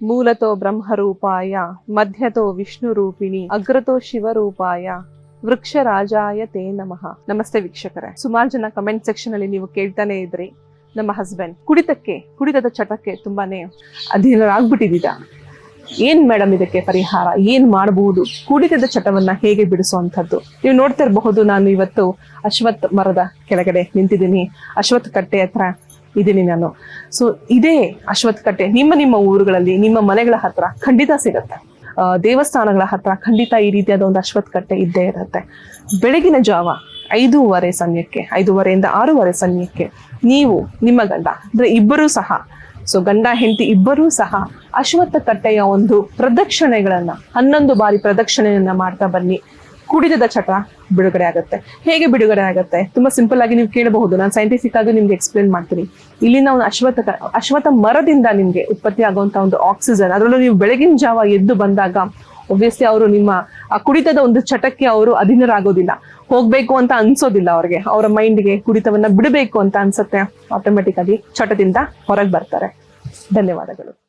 ಮೂಲತೋ ಬ್ರಹ್ಮರೂಪಾಯ, ಮಧ್ಯತೋ ವಿಷ್ಣು ರೂಪಿಣಿ ಅಗ್ರತೋ ಶಿವರೂಪಾಯ ವೃಕ್ಷ ರಾಜಾಯ ತೇ ನಮಃ. ನಮಸ್ತೆ ವೀಕ್ಷಕರೇ. ಸುಮಾರು ಜನ ಕಮೆಂಟ್ ಸೆಕ್ಷನ್ ಅಲ್ಲಿ ನೀವು ಕೇಳ್ತಾನೆ ಇದ್ರಿ, ನಮ್ಮ ಹಸ್ಬೆಂಡ್ ಕುಡಿತಕ್ಕೆ, ಕುಡಿತದ ಚಟಕ್ಕೆ ತುಂಬಾನೇ ಅಧೀನರಾಗ್ಬಿಟ್ಟಿದ್ದೀರಾ. ಏನ್ ಮೇಡಮ್ ಇದಕ್ಕೆ ಪರಿಹಾರ? ಏನ್ ಮಾಡಬಹುದು ಕುಡಿತದ ಚಟವನ್ನ ಹೇಗೆ ಬಿಡಿಸುವಂಥದ್ದು? ನೀವು ನೋಡ್ತಾ ಇರಬಹುದು ನಾನು ಇವತ್ತು ಅಶ್ವತ್ ಮರದ ಕೆಳಗಡೆ ನಿಂತಿದ್ದೀನಿ. ಅಶ್ವತ್ ಕಟ್ಟೆ ಹತ್ರ ಇದ್ದೀನಿ ನಾನು. ಸೊ ಇದೇ ಅಶ್ವತ್ ಕಟ್ಟೆ ನಿಮ್ಮ ನಿಮ್ಮ ಊರುಗಳಲ್ಲಿ, ನಿಮ್ಮ ಮನೆಗಳ ಹತ್ರ ಖಂಡಿತ ಸಿಗತ್ತೆ. ದೇವಸ್ಥಾನಗಳ ಹತ್ರ ಖಂಡಿತ ಈ ರೀತಿಯಾದ ಒಂದು ಅಶ್ವತ್ಥಕಟ್ಟೆ ಇದ್ದೇ ಇರುತ್ತೆ. ಬೆಳಗಿನ ಜಾವ ಐದೂವರೆ ಸಮಯಕ್ಕೆ ಐದೂವರೆಯಿಂದ ಆರೂವರೆ ಸಮಯಕ್ಕೆ ನೀವು, ನಿಮ್ಮ ಗಂಡ, ಅಂದರೆ ಇಬ್ಬರೂ ಸಹ ಸೊ ಗಂಡ, ಹೆಂಡತಿ ಇಬ್ಬರೂ ಸಹ ಅಶ್ವತ್ಥ ಕಟ್ಟೆಯ ಒಂದು ಪ್ರದಕ್ಷಿಣೆಗಳನ್ನು, ಹನ್ನೊಂದು ಬಾರಿ ಪ್ರದಕ್ಷಿಣೆಯನ್ನು ಮಾಡ್ತಾ ಬನ್ನಿ. ಕುಡಿತದ ಚಟ ಬಿಡುಗಡೆ ಆಗುತ್ತೆ. ಹೇಗೆ ಬಿಡುಗಡೆ ಆಗುತ್ತೆ? ತುಂಬಾ ಸಿಂಪಲ್ ಆಗಿ ನೀವು ಕೇಳಬಹುದು. ನಾನು ಸೈಂಟಿಫಿಕ್ ಆಗಿ ನಿಮ್ಗೆ ಎಕ್ಸ್ಪ್ಲೇನ್ ಮಾಡ್ತೀನಿ. ಇಲ್ಲಿನ ನಾವು ಅಶ್ವತ್ಥ ಅಶ್ವಥ ಮರದಿಂದ ನಿಮ್ಗೆ ಉತ್ಪತ್ತಿ ಆಗುವಂತ ಒಂದು ಆಕ್ಸಿಜನ್ ಅದರಲ್ಲೂ ನೀವು ಬೆಳಗಿನ ಜಾವ ಎದ್ದು ಬಂದಾಗ ಒಬ್ವಿಯಸ್ಲಿ ಅವರು ನಿಮ್ಮ, ಆ ಕುಡಿತದ ಒಂದು ಚಟಕ್ಕೆ ಅವರು ಅಧೀನರಾಗೋದಿಲ್ಲ. ಹೋಗ್ಬೇಕು ಅಂತ ಅನ್ಸೋದಿಲ್ಲ ಅವ್ರಿಗೆ. ಅವರ ಮೈಂಡ್ಗೆ ಕುಡಿತವನ್ನ ಬಿಡಬೇಕು ಅಂತ ಅನ್ಸುತ್ತೆ. ಆಟೋಮೆಟಿಕ್ ಆಗಿ ಚಟದಿಂದ ಹೊರಗೆ ಬರ್ತಾರೆ. ಧನ್ಯವಾದಗಳು.